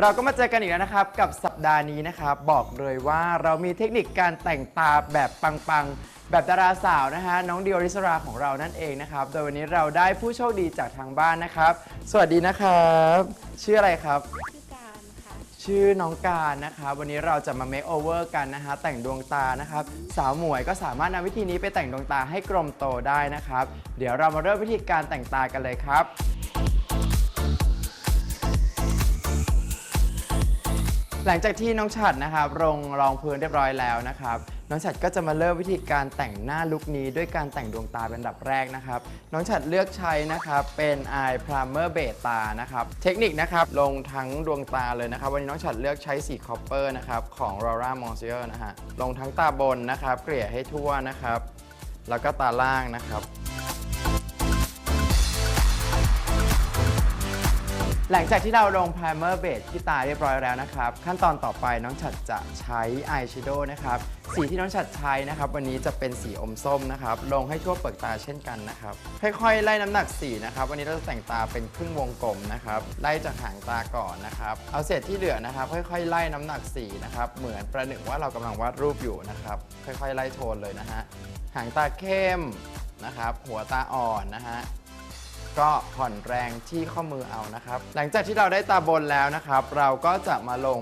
เราก็มาเจอกันอีกแล้วนะครับ กับสัปดาห์นี้นะครับ บอกเลยว่าเรามีเทคนิคการแต่งตาแบบปังๆ แบบดาราสาวนะฮะน้องดิวริสราของเรานั่นเองนะครับ โดยวันนี้เราได้ผู้โชคดีจากทางบ้านนะครับ สวัสดีนะครับ ชื่ออะไรครับ ชื่อการค่ะ ชื่อน้องการนะครับ วันนี้เราจะมา make over กันนะฮะแต่งดวงตานะครับ สาวหมวยก็สามารถนำวิธีนี้ไปแต่งดวงตาให้กลมโตได้นะครับ เดี๋ยวเรามาเริ่มวิธีการแต่งตากันเลยครับ หลังจากที่น้องฉัดนะครับลงรองพื้นเรียบร้อยแล้วนะครับ น้องฉัดก็จะมาเริ่มวิธีการแต่งหน้าลุคนี้ด้วยการแต่งดวงตาเป็นอันดับแรกนะครับ น้องฉัดเลือกใช้นะครับเป็น Eye Primer เบตานะครับ เทคนิคนะครับลงทั้งดวงตาเลยนะครับ วันนี้น้องฉัดเลือกใช้สีคอปเปอร์นะครับของ Laura Mercier นะฮะลงทั้งตาบนนะครับ เกลี่ยให้ทั่วนะครับ แล้วก็ตาล่างนะครับ หลังจากที่เราลง primer base ที่ตาเรียบร้อยแล้วนะครับ ขั้นตอนต่อไปน้องฉัดจะใช้ eye shadow นะครับสีที่น้องฉัดใช้นะครับ วันนี้จะเป็นสีอมส้มนะครับ ลงให้ทั่วเปลือกตาเช่นกันนะครับ ค่อยๆ ไล่น้ำหนักสีนะครับ วันนี้เราจะแต่งตาเป็นครึ่งวงกลมนะครับ ไล่จากหางตาก่อนนะครับ เอาเศษที่เหลือนะครับ ค่อยๆ ไล่น้ำหนักสีนะครับ เหมือนประหนึ่งว่าเรากำลังวาดรูปอยู่นะครับ ค่อยๆ ไล่โทนเลยนะฮะ หางตาเข้มนะครับ หัวตาอ่อนนะฮะ ก็ผ่อนแรงที่ข้อมือเอานะครับ หลังจากที่เราได้ตาบนแล้วนะครับ เราก็จะมาลง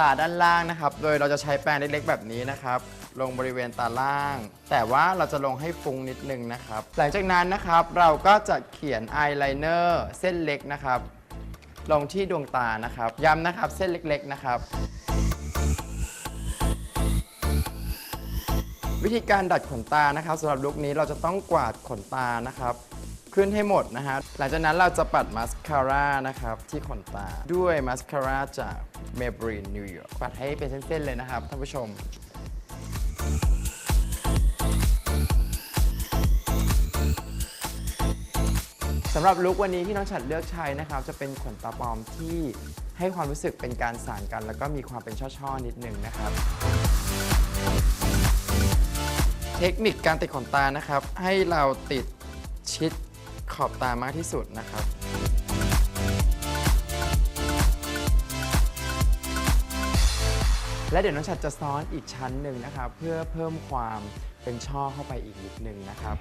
ตาด้านล่างนะครับ โดยเราจะใช้แปรงเล็กๆแบบนี้นะครับ ลงบริเวณตาล่าง แต่ว่าเราจะลงให้ฟุ้งนิดนึงนะครับ หลังจากนั้นนะครับ เราก็จะเขียนอายไลเนอร์เส้นเล็กนะครับ ลงที่ดวงตานะครับ ย้ำนะครับเส้นเล็กๆนะครับวิธีการดัดขนตานะครับสำหรับลุคนี้เราจะต้องกวาดขนตานะครับ ขึ้นให้หมดนะฮะ หลังจากนั้นเราจะปัดมาสคาร่านะครับ ที่ขนตา ด้วยมาสคาร่าจาก Maybelline New York ปัดให้เป็นเส้นๆเลยนะครับท่านผู้ชมสำหรับลุควันนี้ที่น้องฉัดเลือกใช้นะครับ จะเป็นขนตาปลอมที่ให้ความรู้สึกเป็นการสานกัน แล้วก็มีความเป็นช่อๆนิดนึงนะครับ เทคนิคการติดขนตานะครับ ให้เราติดชิด ขอบตามากที่สุดนะครับและเดี๋ยวน้องฉัดจะซ้อนอีกชั้นหนึ่งนะครับ เพื่อเพิ่มความเป็นช่อเข้าไปอีกนิดนึงนะครับ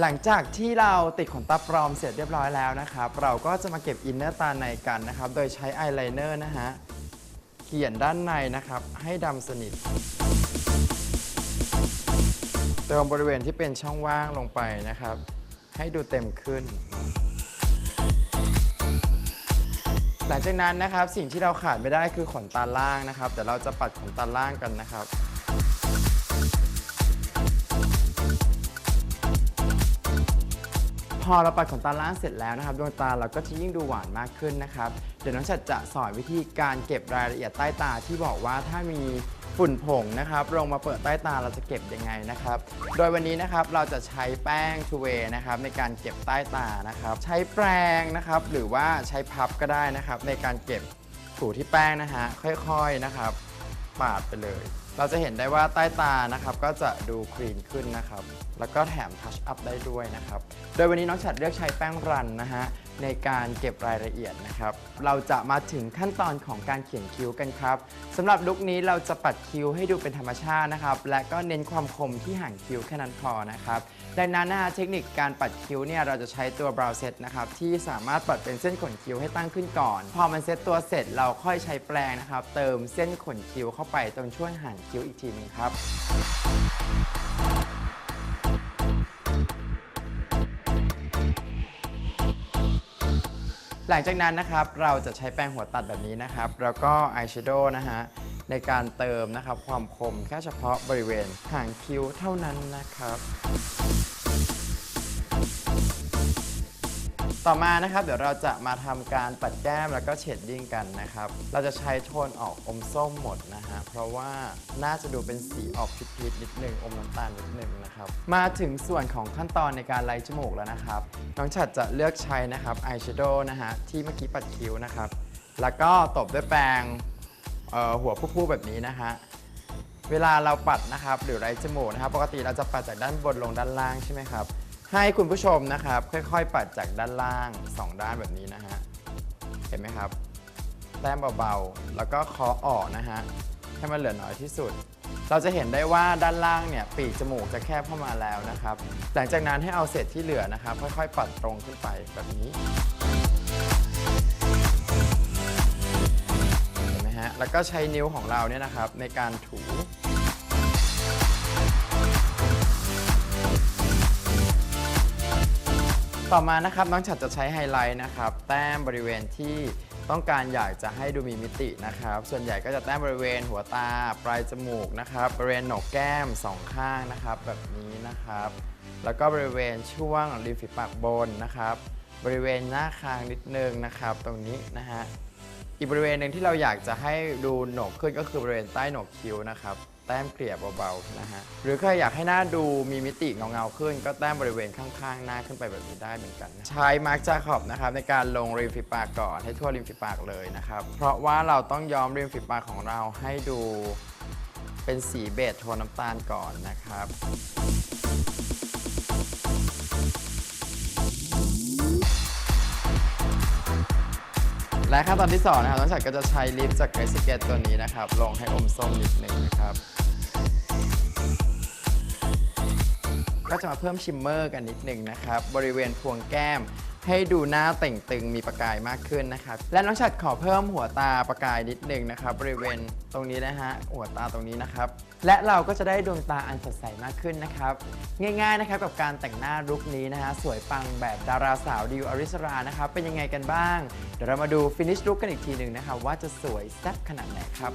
หลังจากที่เราติดขนตาปลอมเสร็จเรียบร้อยแล้วนะครับ เราก็จะมาเก็บอินเนอร์ตาในกันนะครับ โดยใช้อายไลเนอร์นะฮะ เขียนด้านในนะครับ ให้ดำสนิท เติมบริเวณที่เป็นช่องว่างลงไปนะครับ ให้ดูเต็มขึ้น หลังจากนั้นนะครับสิ่งที่เราขาดไม่ได้คือขนตาล่างนะครับเดี๋ยวเราจะปัดขนตาล่างกันนะครับ พอเราปัดขนตาล่างเสร็จแล้วนะครับดวงตาเราก็จะยิ่งดูหวานมากขึ้นนะครับ เดี๋ยวน้องฉัดจะสอนวิธีการเก็บรายละเอียดใต้ตาที่บอกว่าถ้ามีฝุ่นผงนะครับลงมาเปิดใต้ตาเราจะเก็บยังไงนะครับ โดยวันนี้นะครับเราจะใช้แป้งทูเวนะครับในการเก็บใต้ตานะครับ ใช้แปรงนะครับหรือว่าใช้พับก็ได้นะครับ ในการเก็บถูที่แป้งนะฮะค่อยๆนะครับ ปาดไปเลย เราจะเห็นได้ว่าใต้ตานะครับก็จะดูคลีนขึ้นนะครับ แล้วก็แถมทัชอัพได้ด้วยนะครับ โดยวันนี้น้องฉัดเลือกใช้แป้งรันนะฮะในการเก็บรายละเอียดนะครับ เราจะมาถึงขั้นตอนของการเขียนคิ้วกันครับสำหรับลุคนี้เราจะปัดคิ้วให้ดูเป็นธรรมชาตินะครับ และก็เน้นความคมที่ห่างคิ้วแค่นั้นพอนะครับ ดังนั้นนะฮะเทคนิคการปัดคิ้วเนี่ยเราจะใช้ตัวบราวเซตนะครับที่สามารถปัดเป็นเส้นขนคิ้วให้ตั้งขึ้นก่อน พอมันเซตตัวเสร็จเราค่อยใช้แปรงนะครับ เติมเส้นขนคิ้วเข้าไปตรงช่วงห่างคิ้วอีกทีหนึงครับ หลังจากนั้นนะครับเราจะใช้แปรงหัวตัดแบบนี้นะครับ แล้วก็อายแชโดว์นะฮะในการเติมนะครับความคมแค่เฉพาะบริเวณหางคิ้วเท่านั้นนะครับ ต่อมานะครับเดี๋ยวเราจะมาทำการปัดแก้มแล้วก็เชดดิ้งกันนะครับ เราจะใช้โทนออกอมส้มหมดนะฮะ เพราะว่าน่าจะดูเป็นสีออกพิษๆนิดนึงอมน้ำตาลนิดนึงนะครับ มาถึงส่วนของขั้นตอนในการไล่จมูกแล้วนะครับ น้องฉัดจะเลือกใช้นะครับอายแชโดว์นะฮะที่เมื่อกี้ปัดคิ้วนะครับ แล้วก็ตบด้วยแปรงหัวผู้ๆแบบนี้นะฮะเวลาเราปัดนะครับหรือไรจมูกนะครับ ปกติเราจะปัดจากด้านบนลงด้านล่างใช่ไหมครับ ให้คุณผู้ชมนะครับ ค่อยๆ ปัดจากด้านล่าง 2 ด้านแบบนี้นะฮะ เห็นไหมครับ แต้มเบาๆ แล้วก็เคาะออกนะฮะ ให้มันเหลือน้อยที่สุด เราจะเห็นได้ว่าด้านล่างเนี่ยปีกจมูกจะแคบเข้ามาแล้วนะครับ หลังจากนั้นให้เอาเศษที่เหลือนะครับ ค่อยๆ ปัดตรงขึ้นไปแบบนี้ เห็นไหมฮะ แล้วก็ใช้นิ้วของเราเนี่ยนะครับในการถู ต่อมานะครับน้องฉัดจะใช้ไฮไลท์นะครับ แต้มบริเวณที่ต้องการอยากจะให้ดูมีมิตินะครับ ส่วนใหญ่ก็จะแต้มบริเวณหัวตา ปลายจมูกนะครับ บริเวณโหนกแก้มสองข้างนะครับ แบบนี้นะครับ แล้วก็บริเวณช่วงริมฝีปากบนนะครับ บริเวณหน้าคางนิดนึงนะครับ ตรงนี้นะฮะอีกบริเวณหนึ่งที่เราอยากจะให้ดูโหนกขึ้นก็คือบริเวณใต้โหนกคิ้วนะครับ แต้มเกลี่ยเบาๆนะฮะหรือใครอยากให้หน้าดูมีมิติเงาๆขึ้น ก็แต้มบริเวณข้างๆ หน้าขึ้นไปแบบนี้ได้เหมือนกัน ใช้มาร์กจาขอบนะครับในการลงริมฝีปากก่อนให้ทั่วริมฝีปากเลยนะครับเพราะว่าเราต้องย้อมริมฝีปากของเราให้ดูเป็นสีเบจโทนน้ำตาลก่อนนะครับและขั้นตอนที่2นะครับน้องฉัดก็จะใช้ลิปจากเกรซิเกตตัวนี้นะครับ ลงให้อมส้มนิดหนึ่งนะครับ ก็จะมาเพิ่มชิมเมอร์กันนิดหนึ่งนะครับ บริเวณพวงแก้ม ให้ดูหน้าเต่งตึงมีประกายมากขึ้นนะครับ และน้องฉัดขอเพิ่มหัวตาประกายนิดหนึ่งนะครับ บริเวณตรงนี้นะฮะหัวตาตรงนี้นะครับ และเราก็จะได้ดวงตาอันสดใสมากขึ้นนะครับ ง่ายๆนะครับกับการแต่งหน้าลุคนี้นะฮะสวยปังแบบดาราสาวดิวอริสรานะครับเป็นยังไงกันบ้าง เดี๋ยวเรามาดูฟินิชลุคกันอีกทีหนึ่งนะครับว่าจะสวยแซ่บขนาดไหนครับ